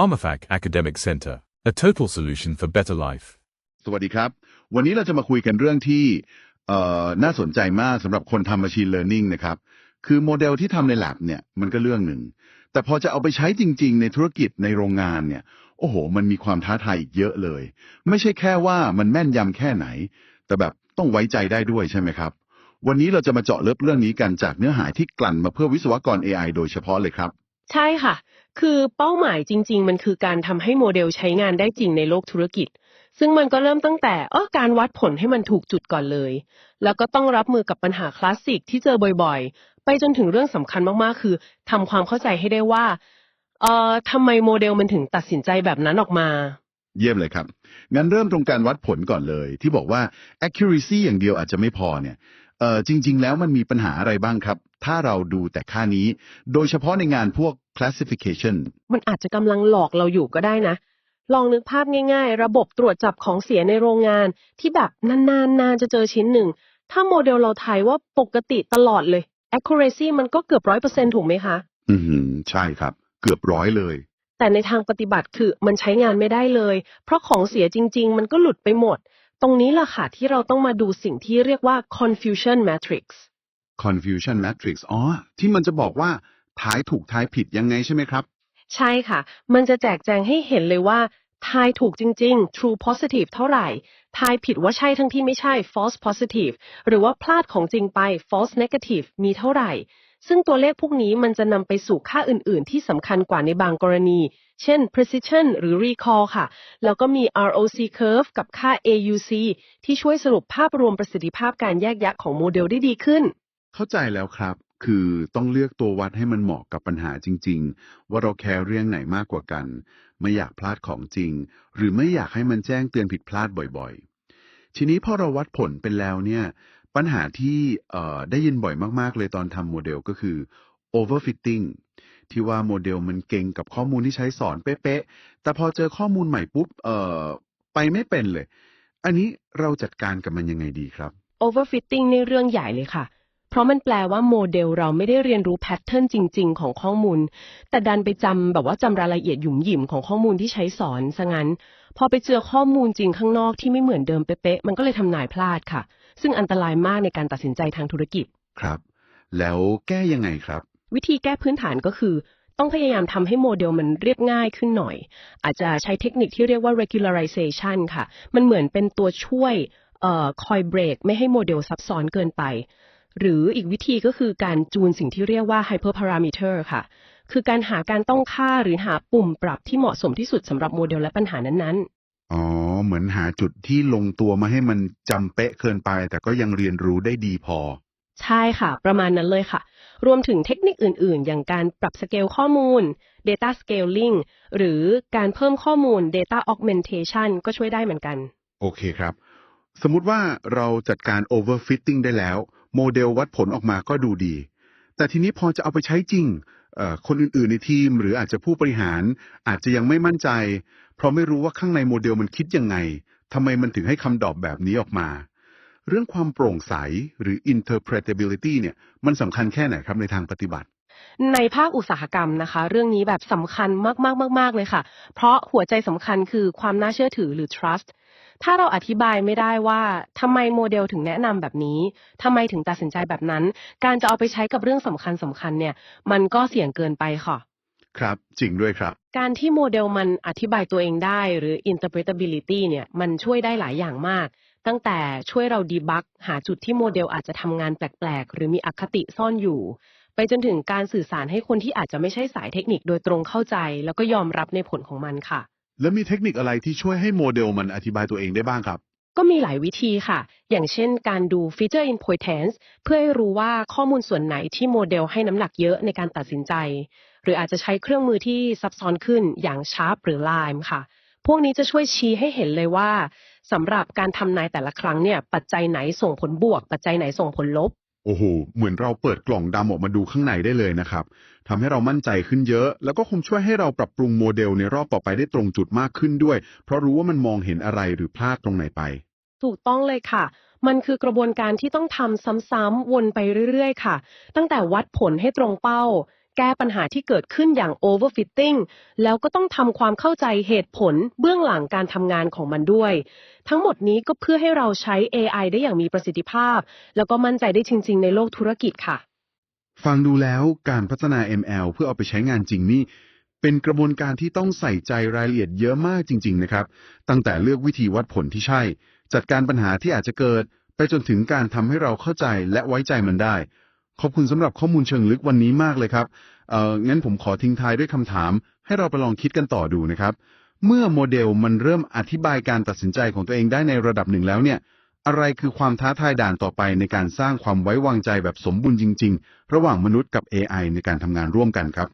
PharmaFac Academic Center, a total solution for better life. สวัสดีครับ วันนี้เราจะมาคุยกันเรื่องที่เน่าสนใจมากสำหรับคนทำ Machine Learning นะครับ คือโมเดลที่ทำใน lab เนี่ยมันก็เรื่องหนึ่ง แต่พอจะเอาไปใช้จริง ๆ ในธุรกิจในโรงงานเนี่ย โอ้โห มันมีความท้าทายอีกเยอะเลย ไม่ใช่แค่ว่ามันแม่นยำแค่ไหน แต่แบบต้องไว้ใจได้ด้วยใช่ไหมครับ วันนี้เราจะมาเจาะลึกเรื่องนี้กันจากเนื้อหาที่กลั่นมาเพื่อวิศวกร AI โดยเฉพาะเลยครับ ใช่ค่ะ คือเป้าหมายจริง ๆ มันคือการทำให้โมเดลใช้งานได้จริงในโลกธุรกิจ ซึ่งมันก็เริ่มตั้งแต่เออการวัดผลให้มันถูกจุดก่อนเลย แล้วก็ต้องรับมือกับปัญหาคลาสสิกที่เจอบ่อยๆ ไปจนถึงเรื่องสำคัญมากๆ คือทำความเข้าใจให้ได้ว่าเอ่อทำไมโมเดลมันถึงตัดสินใจแบบนั้นออกมา เยี่ยมเลยครับ งั้นเริ่มตรงการวัดผลก่อนเลย ที่บอกว่า accuracy อย่างเดียวอาจจะไม่พอเนี่ยเอ่อจริง ๆ แล้วมันมีปัญหาอะไรบ้างครับ ถ้าเราดูแต่ค่านี้ โดยเฉพาะในงานพวก classification มันอาจจะกำลังหลอกเราอยู่ก็ได้นะ ลองนึกภาพง่าย ๆ ระบบตรวจจับของเสียในโรงงาน ที่แบบนานๆนานจะเจอชิ้นหนึ่ง ถ้าโมเดลเราทายว่าปกติตลอดเลย accuracy มันก็เกือบร้อยเปอร์เซ็นถูกไหมคะ อือหือใช่ครับ เกือบร้อยเลย แต่ในทางปฏิบัติคือมันใช้งานไม่ได้เลย เพราะของเสียจริง ๆ มันก็หลุดไปหมด ตรงนี้ล่ะค่ะที่เราต้องมาดูสิ่งที่เรียกว่า confusion matrix confusion matrix อ๋อ ที่มันจะบอกว่าท้ายถูกท้ายผิดยังไงใช่ไหมครับ ใช่ค่ะ มันจะแจกแจงให้เห็นเลยว่า ทายถูกจริง ๆ true positive เท่าไหร่ ทายผิดว่าใช่ทั้งที่ไม่ใช่ false positive หรือว่าพลาดของจริงไป false negative มีเท่าไหร่ ซึ่งตัวเลขพวกนี้มันจะนำไปสู่ค่าอื่น ๆ ที่สำคัญกว่าในบางกรณี เช่น precision หรือ recall ค่ะ แล้วก็มี ROC curve กับค่า AUC ที่ช่วยสรุปภาพรวมประสิทธิภาพการแยกแยะของโมเดลได้ดีขึ้น เข้าใจแล้วครับ คือต้องเลือกตัววัดให้มันเหมาะกับปัญหาจริง ๆ ว่าเราแคร์เรื่องไหนมากกว่ากัน ไม่อยากพลาดของจริง หรือไม่อยากให้มันแจ้งเตือนผิดพลาดบ่อยๆ ทีนี้พอเราวัดผลเป็นแล้วเนี่ย ปัญหาที่เอ่อได้ยินบ่อยมากๆ เลยตอนทำโมเดลก็คือ overfitting ที่ว่าโมเดลมันเก่งกับข้อมูลที่ใช้สอนเป๊ะๆ แต่พอเจอข้อมูลใหม่ปุ๊บ เอ่อ ไปไม่เป็นเลย อันนี้เราจัดการกับมันยังไงดีครับ overfitting ในเรื่องใหญ่เลยค่ะ เพราะมันแปลว่าโมเดลเราไม่ได้เรียนรู้แพทเทิร์นจริง ๆ ของข้อมูล แต่ดันไปจำแบบว่าจำรายละเอียดหยุ่มหยิมของข้อมูลที่ใช้สอนซะงั้น พอไปเจอข้อมูลจริงข้างนอกที่ไม่เหมือนเดิมเป๊ะๆมันก็เลยทำนายพลาดค่ะ ซึ่งอันตรายมากในการตัดสินใจทางธุรกิจครับ แล้วแก้ยังไงครับ วิธีแก้พื้นฐานก็คือ ต้องพยายามทำให้โมเดลมันเรียบง่ายขึ้นหน่อย อาจจะใช้เทคนิคที่เรียกว่า regularization ค่ะ มันเหมือนเป็นตัวช่วยเอ่อคอยเบรกไม่ให้โมเดลซับซ้อนเกินไป หรืออีกวิธีก็คือการจูนสิ่งที่เรียกว่า hyperparameter ค่ะ คือการหาการต้องค่าหรือหาปุ่มปรับที่เหมาะสมที่สุดสำหรับโมเดลและปัญหานั้นๆ อ๋อ เหมือนหาจุดที่ลงตัวมาให้มันจำเป๊ะเกินไป แต่ก็ยังเรียนรู้ได้ดีพอ ใช่ค่ะ ประมาณนั้นเลยค่ะ รวมถึงเทคนิคอื่น ๆ อย่างการปรับสเกลข้อมูล Data Scaling หรือการเพิ่มข้อมูล Data Augmentation ก็ช่วยได้เหมือนกัน โอเคครับ สมมุติว่าเราจัดการ overfitting ได้แล้ว โมเดลวัดผลออกมาก็ดูดี แต่ทีนี้พอจะเอาไปใช้จริง คนอื่นๆในทีม หรืออาจจะผู้บริหารอาจจะยังไม่มั่นใจ เพราะไม่รู้ว่าข้างในโมเดลมันคิดยังไงทำไมมันถึงให้คำตอบแบบนี้ออกมา เรื่องความโปร่งใสหรือ interpretability เนี่ยมันสำคัญแค่ไหนครับในทางปฏิบัติในภาคอุตสาหกรรมนะคะ เรื่องนี้แบบสำคัญมากๆๆเลยค่ะ เพราะหัวใจสำคัญคือความน่าเชื่อถือหรือ trust ถ้าเราอธิบายไม่ได้ว่าทำไมโมเดลถึงแนะนำแบบนี้ทำไมถึงตัดสินใจแบบนั้น การจะเอาไปใช้กับเรื่องสำคัญสคัญๆเนี่ย มันก็เสี่ยงเกินไปค่ะ ครับ จริงด้วยครับ การที่โมเดลมันอธิบายตัวเองได้หรือ interpretability เนี่ย มันช่วยได้หลายอย่างมาก ตั้งแต่ช่วยเราดีบักหาจุดที่โมเดลอาจจะทำงานแปลก ๆ หรือมีอคติซ่อนอยู่ไปจนถึงการสื่อสารให้คนที่อาจจะไม่ใช่สายเทคนิคโดยตรงเข้าใจ แล้วก็ยอมรับในผลของมันค่ะ แล้วมีเทคนิคอะไรที่ช่วยให้โมเดลมันอธิบายตัวเองได้บ้างครับ ก็มีหลายวิธีค่ะ อย่างเช่นการดู feature importance เพื่อให้รู้ว่าข้อมูลส่วนไหนที่โมเดลให้น้ำหนักเยอะในการตัดสินใจ หรืออาจจะใช้เครื่องมือที่ซับซ้อนขึ้นอย่าง Sharp หรือ Lime ค่ะ พวกนี้จะช่วยชี้ให้เห็นเลยว่าสำหรับการทำนายแต่ละครั้งเนี่ยปัจจัยไหนส่งผลบวก ปัจจัยไหนส่งผลลบ โอ้โห เหมือนเราเปิดกล่องดำออกมาดูข้างในได้เลยนะครับทำให้เรามั่นใจขึ้นเยอะ แล้วก็คงช่วยให้เราปรับปรุงโมเดลในรอบต่อไปได้ตรงจุดมากขึ้นด้วย เพราะรู้ว่ามันมองเห็นอะไรหรือพลาดตรงไหนไป ถูกต้องเลยค่ะ มันคือกระบวนการที่ต้องทำซ้ำๆวนไปเรื่อยๆ ค่ะ ตั้งแต่วัดผลให้ตรงเป้า แก้ปัญหาที่เกิดขึ้นอย่าง overfitting แล้วก็ต้องทำความเข้าใจเหตุผลเบื้องหลังการทำงานของมันด้วย ทั้งหมดนี้ก็เพื่อให้เราใช้ AI ได้อย่างมีประสิทธิภาพ แล้วก็มั่นใจได้จริง ๆ ในโลกธุรกิจค่ะ ฟังดูแล้วการพัฒนา ML เพื่อเอาไปใช้งานจริงนี่เป็นกระบวนการที่ต้องใส่ใจรายละเอียดเยอะมากจริง ๆ นะครับ ตั้งแต่เลือกวิธีวัดผลที่ใช่ จัดการปัญหาที่อาจจะเกิด ไปจนถึงการทำให้เราเข้าใจและไว้ใจมันได้ ขอบคุณสำหรับข้อมูลเชิงลึกวันนี้มากเลยครับเอ่องั้นผมขอทิ้งท้ายด้วยคำถาม ให้เราไปลองคิดกันต่อดูนะครับ เมื่อโมเดลมันเริ่มอธิบายการตัดสินใจของตัวเองได้ในระดับหนึ่งแล้วเนี่ย อะไรคือความท้าทายด่านต่อไปในการสร้างความไว้วางใจแบบสมบูรณ์จริง ๆ ระหว่างมนุษย์กับ AI ในการทำงานร่วมกันครับ